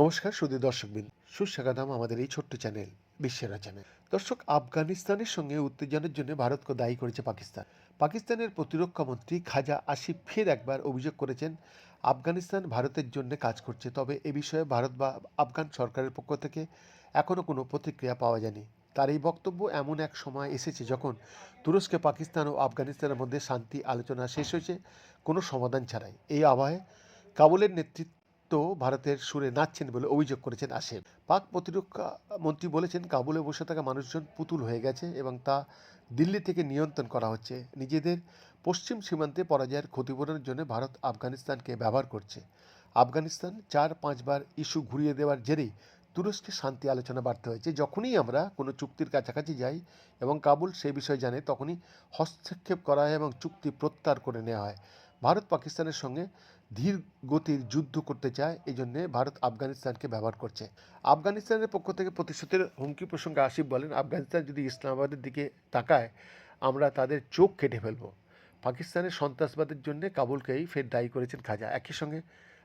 নমস্কার সুদী দর্শকবিন সুস্বাগতম আমাদের এই ছোট্ট চ্যানেল, বিশ্বের চ্যানেল দর্শক, আফগানিস্তানের সঙ্গে উত্তেজনার জন্য ভারতকে দায়ী করেছে পাকিস্তান। পাকিস্তানের প্রতিরক্ষা মন্ত্রী খাজা আসিফ ফের একবার অভিযোগ করেছেন, আফগানিস্তান ভারতের জন্য কাজ করছে। তবে এ বিষয়ে ভারত বা আফগান সরকারের পক্ষ থেকে এখনও কোনো প্রতিক্রিয়া পাওয়া যায়নি। তার এই বক্তব্য এমন এক সময় এসেছে যখন তুরস্কে, পাকিস্তান ও আফগানিস্তানের মধ্যে শান্তি আলোচনা শেষ হয়েছে, কোনো সমাধান ছাড়াই। এই আবহে কাবুলের নেতৃত্ব ভারতের সুরে নাচছেন বলে অভিযোগ করেছেন আসেফ পাক প্রতিরক্ষা মন্ত্রী বলেছেন, কাবুলে বসে থাকা মানুষজন পুতুল হয়ে গেছে এবং তা দিল্লি থেকে নিয়ন্ত্রণ করা হচ্ছে। নিজেদের পশ্চিম সীমান্তে পরাজয়ের ক্ষতিপূরণের জন্য ভারত আফগানিস্তানকে ব্যবহার করছে। আফগানিস্তান চার পাঁচবার ইস্যু ঘুরিয়ে দেওয়ার জেরেই তুরস্কে শান্তি আলোচনা বাড়তে হয়েছে। যখনই আমরা কোনো চুক্তির কাছাকাছি যাই এবং কাবুল সেই বিষয়ে জানে, তখনই হস্তক্ষেপ করা হয় এবং চুক্তি প্রত্যাহার করে নেওয়া হয়। ভারত পাকিস্তানের সঙ্গে ধীর গতির যুদ্ধ করতে চায় এই জন্যে ভারত আফগানিস্তানকে ব্যবহার করছে। আফগানিস্তানের পক্ষ থেকে প্রতিশ্রুতির হুমকি প্রসঙ্গে আসিফ বলেন, আফগানিস্তান যদি ইসলামাবাদের দিকে তাকায়, আমরা তাদের চোখ কেটে ফেলব। পাকিস্তানের সন্ত্রাসবাদের জন্য কাবুলকেই ফের দায়ী করেছেন খাজা। একই সঙ্গে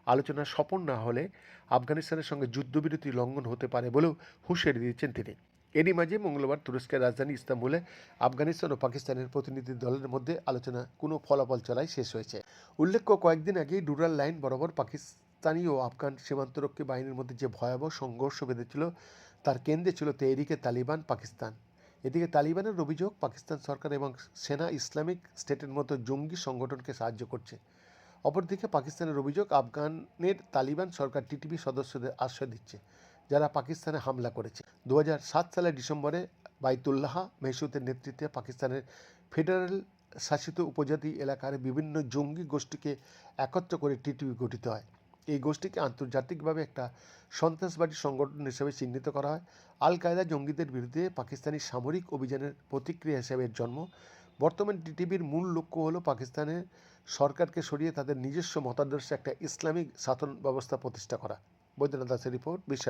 আলোচনা সফল না হলে আফগানিস্তানের সঙ্গে যুদ্ধবিরতি লঙ্ঘন হতে পারে বলেও হুঁশিয়ারি দিয়েছেন তিনি। এরই মাঝে মঙ্গলবার তুরস্কের রাজধানী ইস্তাম্বুলে আফগানিস্তান ও পাকিস্তানের প্রতিনিধি দলের মধ্যে আলোচনা, কোনো ফলাফল চলাই শেষ হয়েছে। উল্লেখ্য, কয়েকদিন আগেই ডুরাল লাইন বরাবর পাকিস্তানি ও আফগান সীমান্তরক্ষী বাহিনীর মধ্যে যে ভয়াবহ সংঘর্ষ বেঁধেছিল, তার কেন্দ্রে ছিল তেহরিকে তালিবান পাকিস্তান। এদিকে তালিবানের অভিযোগ, পাকিস্তান সরকার এবং সেনা ইসলামিক স্টেটের মতো জঙ্গি সংগঠনকে সাহায্য করছে। অপরদিকে পাকিস্তানের অভিযোগ, আফগানের তালিবান সরকার টিটিপি সদস্যদের আশ্রয় দিচ্ছে, যারা পাকিস্তানে হামলা করেছে। দু হাজার সাত সালের ডিসেম্বরে বাইতুল্লাহ মেহসুদের নেতৃত্বে পাকিস্তানের ফেডারেল শাসিত উপজাতি এলাকার বিভিন্ন জঙ্গি গোষ্ঠীকে একত্র করে টিটিপি গঠিত হয়। এই গোষ্ঠীকে আন্তর্জাতিকভাবে একটা সন্ত্রাসবাদী সংগঠন হিসেবে চিহ্নিত করা হয়। আল কায়দা জঙ্গিদের বিরুদ্ধে পাকিস্তানি সামরিক অভিযানের প্রতিক্রিয়া হিসেবে এর জন্ম বর্তমান টিটিভির মূল লক্ষ্য হল পাকিস্তানের সরকারকে সরিয়ে তাদের নিজস্ব মতাদর্শে একটা ইসলামিক শাসন ব্যবস্থা প্রতিষ্ঠা করা। বৈদ্যনাথ দাসের রিপোর্ট, বিশ্ব